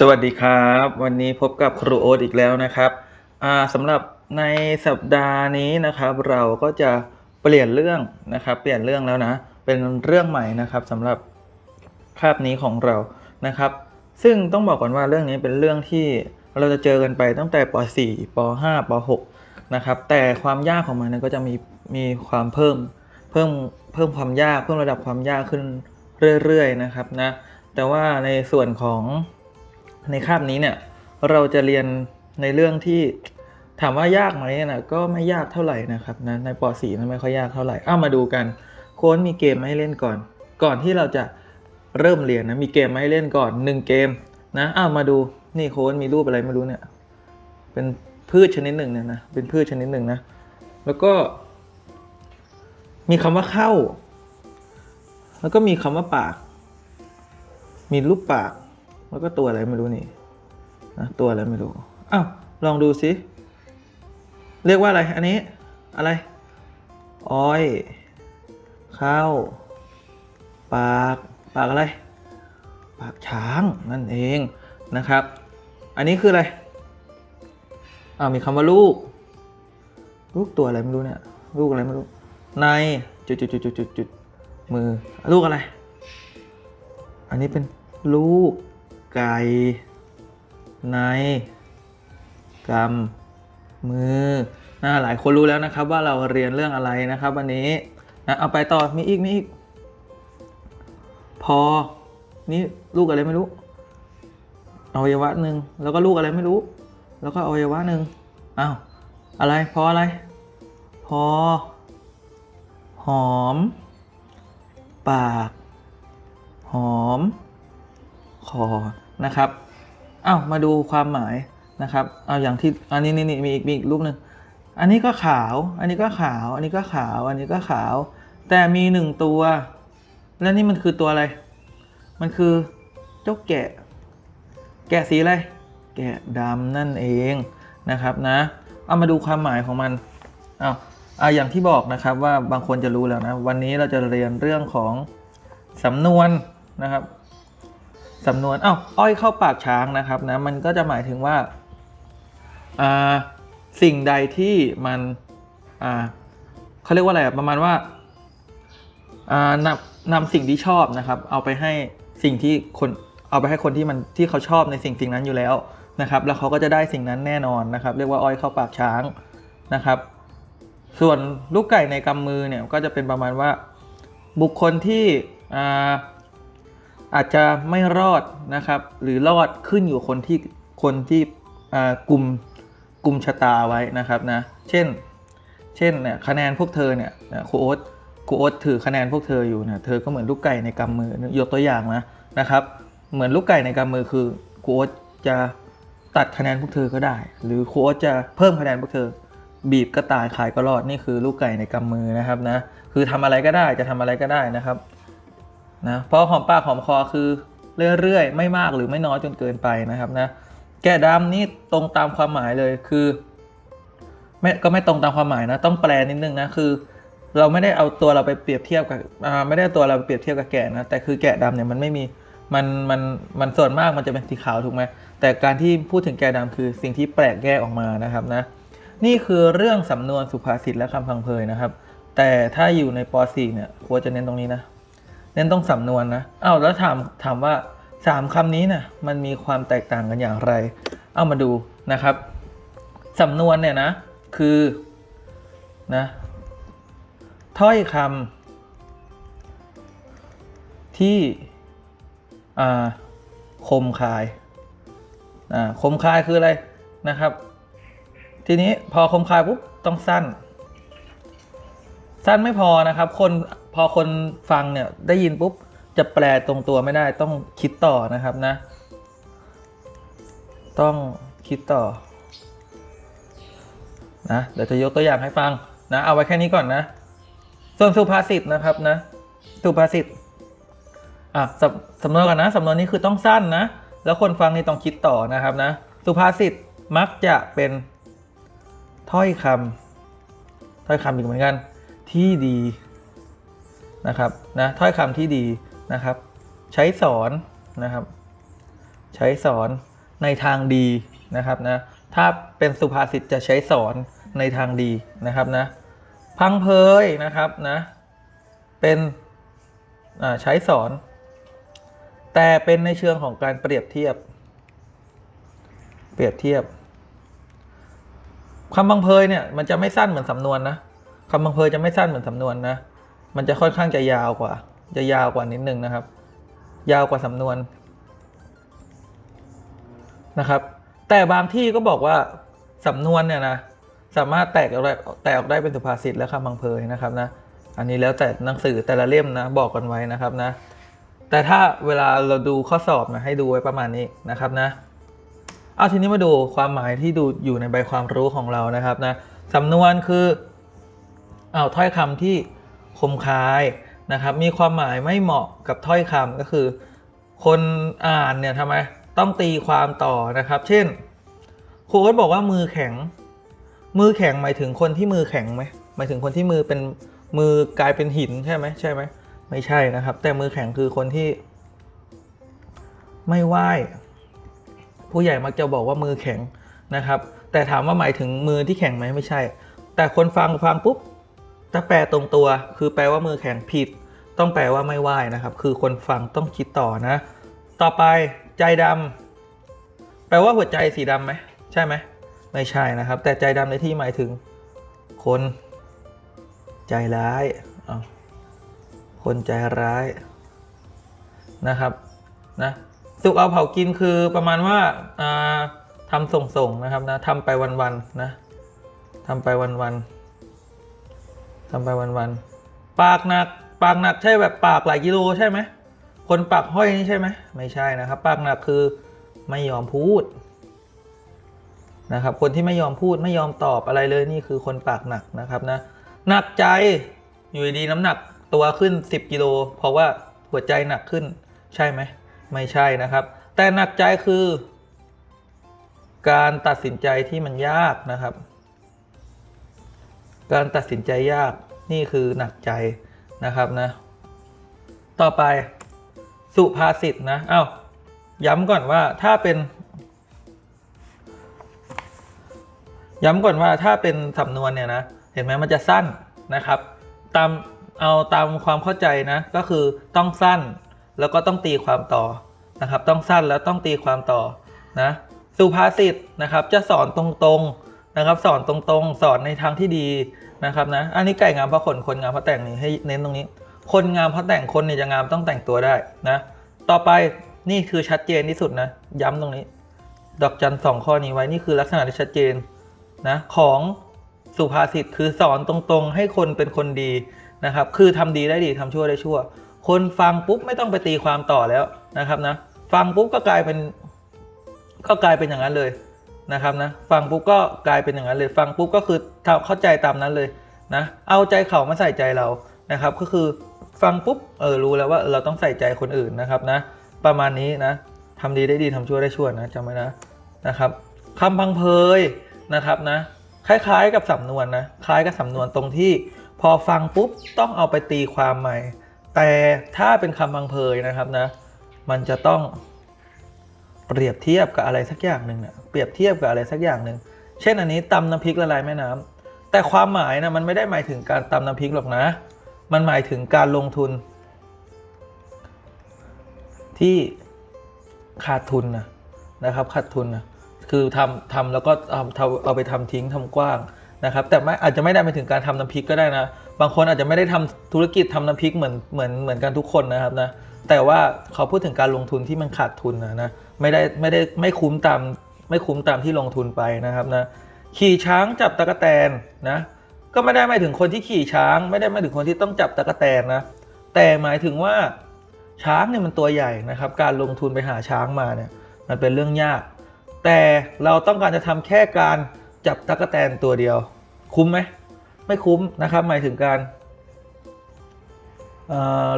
สวัสดีครับ วันนี้พบกับครูโอ๊ตอีกแล้วนะครับสำหรับในสัปดาห์นี้นะครับ เราก็จะเปลี่ยนเรื่องนะครับ เปลี่ยนเรื่องแล้วนะ เป็นเรื่องใหม่นะครับสำหรับคาบนี้ของเรานะครับ ซึ่งต้องบอกก่อนว่าเรื่องนี้เป็นเรื่องที่เราจะเจอกันไปตั้งแต่ป .4 ป .5 ป .6 นะครับแต่ความยากของมันก็จะมีมีความเพิ่มเพิ่มเพิ่มความยากเพิ่มระดับความยากขึ้นเรื่อยๆนะครับนะแต่ว่าในส่วนของ ในคาบนี้เนี่ยเราจะเรียนในเรื่องที่ถามว่ายากไหมนะก็ไม่ยากเท่าไหร่นะครับนะในป .4 นั้นไม่ค่อยยากเท่าไหร่อ้ามาดูกันโค้ดมีเกมให้เล่นก่อน ก่อนที่เราจะเริ่มเรียนนะมีเกมให้เล่นก่อนหนึ่งเกมนะอ้ามาดูนี่โค้ดมีรูปอะไรไม่รู้เนี่ยเป็นพืชชนิดหนึ่งเนี่ยนะเป็นพืชชนิดหนึ่งนะแล้วก็มีคำว่าเข้า แล้วก็มีคำว่าปาก มีรูปปาก แล้วก็ตัวอะไรไม่รู้นี่นะตัวอะไรไม่รู้อ้าวลองดูสิเรียกว่าอะไรอันนี้อะไร อ้อยข้าวปากปากอะไร ปากช้างนั่นเองนะครับ อันนี้คืออะไรอ้าวมีคำว่าลูก ลูกตัวอะไรไม่รู้เนี่ยลูกอะไรไม่รู้ ในจุดจุดจุดจุดจุดจุดมือลูกอะไร อันนี้เป็นลูก ไก่ในกำมือนะหลายคนรู้แล้วนะครับว่าเราเรียนเรื่องอะไรนะครับ วันนี้นะเอาไปต่อมีอีกมีอีก พอ นี่ลูกอะไรไม่รู้อวัยวะหนึ่งแล้วก็ลูกอะไรไม่รู้ แล้วก็อวัยวะหนึ่งอ้าวอะไรพออะไร พอ หอม ปาก หอม คอ นะครับอ้าวมาดูความหมายนะครับเอาอย่างที่อันนี้นี่นมีอีกมีอีกรูปหนึ่งอันนี้ก็ขาว อันนี้ก็ขาว อันนี้ก็ขาว อันนี้ก็ขาว แต่มีหนึ่งตัว แล้วนี่มันคือตัวอะไร มันคือเจ้าแกะ แกะสีอะไร แกะดำนั่นเองนะครับนะ เอามาดูความหมายของมันเอาเอาอย่างที่บอกนะครับว่าบางคนจะรู้แล้วนะ วันนี้เราจะเรียนเรื่องของสำนวนนะครับ สำนวนอ้าวอ้อยเข้าปากช้างนะครับนะมันก็จะหมายถึงว่าอ่าสิ่งใดที่มันอ่าเขาเรียกว่าอะไรประมาณว่าอ่านำนำสิ่งที่ชอบนะครับ เอาไปให้สิ่งที่คนเอาไปให้คนที่มันที่เขาชอบในสิ่งสิ่งนั้นอยู่แล้วนะครับ แล้วเขาก็จะได้สิ่งนั้นแน่นอนนะครับ เรียกว่าอ้อยเข้าปากช้างนะครับ ส่วนลูกไก่ในกำมือเนี่ยก็จะเป็นประมาณว่าบุคคลที่ อาจจะไม่รอดนะครับ หรือรอดขึ้นอยู่คนที่คนที่กลุ่มกลุ่มชะตาไว้นะครับนะ เช่น เช่นเนี่ยคะแนนพวกเธอเนี่ยนะคโอ๊ตคโอ๊ตถือคะแนนพวกเธออยู่เนะเธอก็เหมือนลูกไก่ในกำมือยกตัวอย่างนะนะครับ เหมือนลูกไก่ในกำมือคือคโอ๊ตจะตัดคะแนนพวกเธอก็ได้ หรือคโอ๊ตจะเพิ่มคะแนนพวกเธอ บีบก็ตายขายก็รอดนี่คือลูกไก่ในกำมือนะครับนะคือทำอะไรก็ได้จะทำอะไรก็ได้นะครับ นะเพราะหอมปากหอมคอคือเรื่อยๆ ไม่มากหรือไม่น้อยจนเกินไปนะครับนะแกะดำนี่ตรงตามความหมายเลยคือไม่ก็ไม่ตรงตามความหมายนะต้องแปลนิดนึงนะคือ เราไม่ได้เอาตัวเราไปเปรียบเทียบกับอ่าไม่ได้เอาตัวเราไปเปรียบเทียบกับแกะนะแต่คือแกะดำเนี่ยมันไม่มีมันมันมันส่วนมากมันจะเป็นสีขาวถูกไหมแต่การที่พูดถึงแกะดำคือสิ่งที่แปลกแยกออกมานะครับนะนี่คือเรื่องสำนวนสุภาษิตและคำพังเพยนะครับ แต่ถ้าอยู่ในป .4 เนี่ยควรจะเน้นตรงนี้นะ เน้นต้องสำนวนนะเอาแล้วถามถามว่าสามคำนี้นะ่ะมันมีความแตกต่างกันอย่างไร เอามาดูนะครับสำนวนเนี่ยนะคือนะถ้อยคำที่อ่าคมคายอ่าคมคายคืออะไรนะครับ ทีนี้พอคมคายปุ๊บต้องสั้น สั้นไม่พอนะครับ คน พอคนฟังเนี่ยได้ยินปุ๊บจะแปลตรงตัวไม่ได้ต้องคิดต่อนะครับนะ ต้องคิดต่อนะเดี๋ยวจะยกตัวอย่างให้ฟังนะเอาไว้แค่นี้ก่อนนะ ส่วนสุภาษิตนะครับนะ สุภาษิตอะสำสำนวนก่อนนะสำนวนนี้คือต้องสั้นนะ แล้วคนฟังนี่ต้องคิดต่อนะครับนะ สุภาษิตมักจะเป็นถ้อยคำถ้อยคำอีกเหมือนกัน ที่ดี นะครับนะถ้อยคำที่ดีนะครับ ใช้สอนนะครับ ใช้สอนในทางดีนะครับนะถ้าเป็นสุภาษิตจะใช้สอนในทางดีนะครับนะพังเพยนะครับนะเป็นใช้สอน แต่เป็นในเชิงของการเปรียบเทียบ เปรียบเทียบคำพังเพยเนี่ยมันจะไม่สั้นเหมือนสำนวนนะคำพังเพยจะไม่สั้นเหมือนสำนวนนะ มันจะค่อนข้างจะยาวกว่า จะยาวกว่านิดนึงนะครับ ยาวกว่าสำนวนนะครับ แต่บางที่ก็บอกว่าสำนวนเนี่ยนะสามารถแตกออกได้แตกออกได้เป็นสุภาษิตและคำพังเพยนะครับนะอันนี้แล้วแต่หนังสือแต่ละเล่มนะบอกกันไว้นะครับนะ แต่ถ้าเวลาเราดูข้อสอบนะให้ดูไว้ประมาณนี้นะครับนะเอาทีนี้มาดูความหมายที่ดูอยู่ในใบความรู้ของเรานะครับนะสำนวนคือเอาถ้อยคำที่ คมคายนะครับ มีความหมายไม่เหมาะกับถ้อยคำก็คือ คนอ่านเนี่ยทำไมต้องตีความต่อนะครับ เช่นครูก็บอกว่ามือแข็ง มือแข็งหมายถึงคนที่มือแข็งไหมหมายถึงคนที่มือเป็นมือกลายเป็นหินใช่ไหมใช่ไหมไม่ใช่นะครับ แต่มือแข็งคือคนที่ ไม่ไหวผู้ใหญ่มักจะบอกว่ามือแข็งนะครับ แต่ถามว่าหมายถึงมือที่แข็งไหมไม่ใช่ แต่คนฟังฟังปุ๊บ ถ้าแปลตรงตัวคือแปลว่ามือแข็งผิด ต้องแปลว่าไม่ไหวนะครับ คือคนฟังต้องคิดต่อนะ ต่อไปใจดำแปลว่าหัวใจสีดำไหมใช่ไหมไม่ใช่นะครับ แต่ใจดำในที่หมายถึง คน ใจร้ายคนใจร้ายนะครับนะสุกเอาเผากินคือประมาณว่าอ่าทำส่งๆนะครับนะทำไปวันๆนะทำไปวันๆ ทำไปวันๆ ปากหนัก ปากหนักใช่แบบปากหลายกิโลใช่ไหม คนปากห้อยนี่ใช่ไหม ไม่ใช่นะครับ ปากหนักคือไม่ยอมพูดนะครับ คนที่ไม่ยอมพูดไม่ยอมตอบอะไรเลยนี่คือคนปากหนักนะครับนะ หนักใจ อยู่ดีน้ำหนักตัวขึ้น 10กิโลเพราะว่าหัวใจหนักขึ้นใช่ไหม ไม่ใช่นะครับ แต่หนักใจคือ การตัดสินใจที่มันยากนะครับ การตัดสินใจยากนี่คือหนักใจนะครับนะ ต่อไปสุภาษิตนะเอา้าย้ำก่อนว่าถ้าเป็น ย้ำก่อนว่าถ้าเป็นสำนวนเนี่ยนะ เห็นไหมมันจะสั้นนะครับ ตามเอาตามความเข้าใจนะ ก็คือต้องสั้นแล้วก็ต้องตีความต่อนะครับ ต้องสั้นแล้วต้องตีความต่อนะ สุภาษิตนะครับ จะสอนตรงๆ นะครับ สอนตรงๆ สอนในทางที่ดีนะครับนะอันนี้ไก่งามเพราะขนคนงามเพราะแต่งนี่ให้เน้นตรงนี้ คนงามเพราะแต่งคนเนี่ยจะงามต้องแต่งตัวได้นะต่อไปนี่คือชัดเจนที่สุดนะย้ำตรงนี้ ดอกจันสองข้อนี้ไว้นี่คือลักษณะที่ชัดเจนนะของสุภาษิตคือสอนตรงๆ ให้คนเป็นคนดีนะครับ คือทำดีได้ดีทำชั่วได้ชั่ว คนฟังปุ๊บไม่ต้องไปตีความต่อแล้วนะครับนะฟังปุ๊บก็กลายเป็นก็กลายเป็นอย่างนั้นเลย นะครับนะฟังปุ๊บก็กลายเป็นอย่างนั้นเลย ฟังปุ๊บก็คือทำเข้าใจตามนั้นเลยนะเอาใจเขามาใส่ใจเรานะครับ ก็คือฟังปุ๊บเออรู้แล้วว่าเราต้องใส่ใจคนอื่นนะครับนะ ประมาณนี้นะทำดีได้ดีทำชั่วได้ชั่วนะจำไว้นะนะครับคำพังเพยนะครับนะ คล้ายๆกับสำนวนนะคล้ายกับสำนวนตรงที่ พอฟังปุ๊บต้องเอาไปตีความใหม่ แต่ถ้าเป็นคำพังเพยนะครับนะ มันจะต้อง เปรียบเทียบกับอะไรสักอย่างหนึ่งเนะเปรียบเทียบกับอะไรสักอย่างหนึ่งเช่นอันนี้ตำน้ำพริกละลายแม่น้ำแต่ความหมายนะมันไม่ได้หมายถึงการตำน้ำพริกหรอกนะ มันหมายถึงการลงทุน ที่ขาดทุนนะนะครับขาดทุนนะคือทำทำแล้วก็เอาเอาเอาไปทำทิ้งทำกว้างนะครับ แต่ไม่อาจจะไม่ได้ไปถึงการทำน้ำพริกก็ได้นะ บางคนอาจจะไม่ได้ทำธุรกิจทำน้ำพริกเหมือนเหมือนเหมือนกันทุกคนนะครับนะ แต่ว่าเขาพูดถึงการลงทุนที่มันขาดทุนนะนะไม่ได้ไม่ได้ไม่คุ้มตามไม่คุ้มตามที่ลงทุนไปนะครับนะขี่ช้างจับตะกแตนนะก็ไม่ได้หมายถึงคนที่ขี่ช้าง ไม่ได้หมายถึงคนที่ต้องจับตะกแตนนะแต่หมายถึงว่าช้างเนี่ยมันตัวใหญ่นะครับ การลงทุนไปหาช้างมาเนี่ยมันเป็นเรื่องยาก แต่เราต้องการจะทำแค่การจับตะกแตนตัวเดียว คุ้มไหมไม่คุ้มนะครับ หมายถึงการ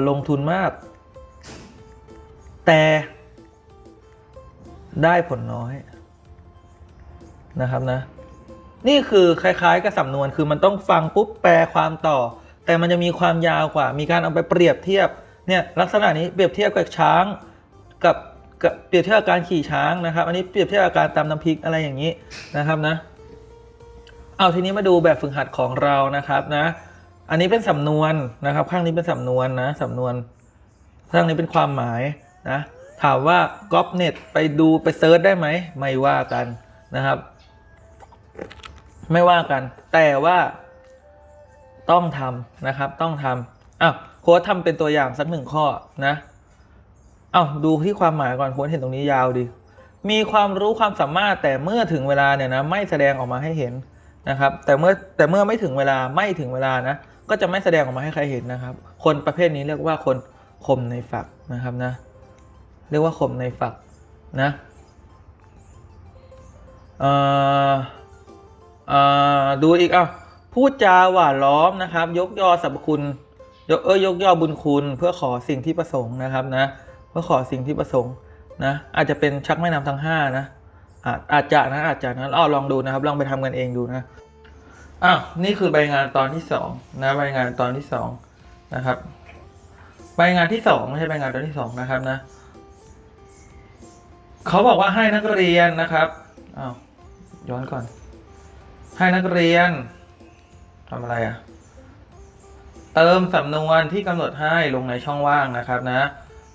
ลงทุนมาก แต่ได้ผลน้อยนะครับนะ นี่คือคล้ายๆกับสำนวนคือมันต้องฟังปุ๊บแปลความต่อ แต่มันจะมีความยาวกว่า มีการเอาไปเปรียบเทียบเนี่ยลักษณะนี้เปรียบเทียบกับช้างกับกับเปรียบเทียบกับการขี่ช้างนะครับ อันนี้เปรียบเทียบกับการตำน้ำพริกอะไรอย่างนี้นะครับนะ เอาทีนี้มาดูแบบฝึกหัดของเรานะครับนะ อันนี้เป็นสำนวนนะครับ ข้างนี้เป็นสำนวนนะสำนวนข้างนี้เป็นความหมาย นะถามว่าก๊อปเน็ตไปดูไปเซิร์ชได้ไหมไม่ว่ากันนะครับ ไม่ว่ากัน แต่ว่าต้องทำนะครับต้องทำอ้าวโค้ดทำเป็นตัวอย่างสักหนึ่งข้อนะอ้าวดูที่ความหมายก่อนโค้ดเห็นตรงนี้ยาวดิมีความรู้ความสามารถแต่เมื่อถึงเวลาเนี่ยนะไม่แสดงออกมาให้เห็นนะครับ แต่เมื่อแต่เมื่อไม่ถึงเวลาไม่ถึงเวลานะก็จะไม่แสดงออกมาให้ใครเห็นนะครับ คนประเภทนี้เรียกว่าคนคมในฝักนะครับนะ เรียกว่าคมในฝักนะดูอีกอะพูดจาหวานล้อมนะครับ ยกยอสรรพคุณยกเอ้ยยกย่อบุญคุณเพื่อขอสิ่งที่ประสงค์นะครับนะเพื่อขอสิ่งที่ประสงค์นะอาจจะเป็นชักแม่น้ำทั้งห้านะอาจอาจจะนะอาจจะนะอ้อลองดูนะครับ ลองไปทำกันเองดูนะอ้าวนี่คือใบงานตอนที่สองนะใบงานตอนที่สองนะครับ ใบงานที่สองไม่ใช่ใบงานตอนที่สองนะครับนะ เขาบอกว่าให้นักเรียนนะครับอ้าวย้อนก่อน ให้นักเรียนทำอะไรอะ่ะ เติมสำนวนที่กำหนดให้ลงในช่องว่างนะครับนะ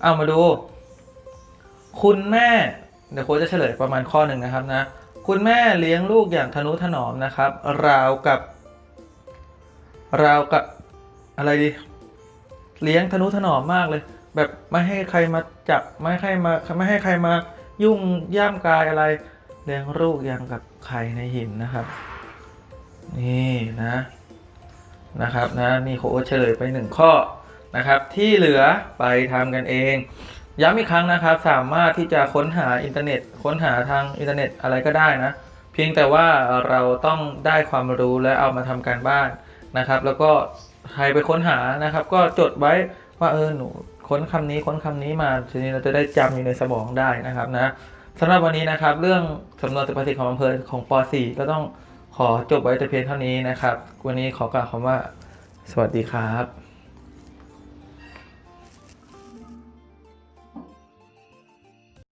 เอามาดู คุณแม่ เดี๋ยวโค้ชจะเฉลยประมาณข้อหนึ่งนะครับนะ คุณแม่เลี้ยงลูกอย่างทนุถนอมนะครับ ราวกับ ราวกับอะไรดี เลี้ยงทนุถนอมมากเลย แบบไม่ให้ใครมาจับไม่ให้มาไม่ให้ใครมา ยุ่งย่ามกายอะไรเลี้ยงลูกอย่างกับไข่ในหินนะครับนี่นะนะครับนะนี่โค้ชเฉลยไปหนึ่งข้อนะครับ ที่เหลือไปทำกันเอง ย้ำอีกครั้งนะครับ สามารถที่จะค้นหาอินเทอร์เน็ต ค้นหาทางอินเทอร์เน็ตอะไรก็ได้นะ เพียงแต่ว่าเราต้องได้ความรู้และเอามาทำการบ้านนะครับ แล้วก็ใครไปค้นหานะครับ ก็จดไว้ว่าเออหนู ค้นคำนี้ค้นคำนี้มาทีนี้เราจะได้จำอยู่ในสมองได้นะครับนะสำหรับวันนี้นะครับ เรื่องสำนวนสุภาษิตของอำเภอของป .4 ก็ต้องขอจบไว้แต่เพียงเท่านี้นะครับ วันนี้ขอกล่าวคำว่า สวัสดีครับ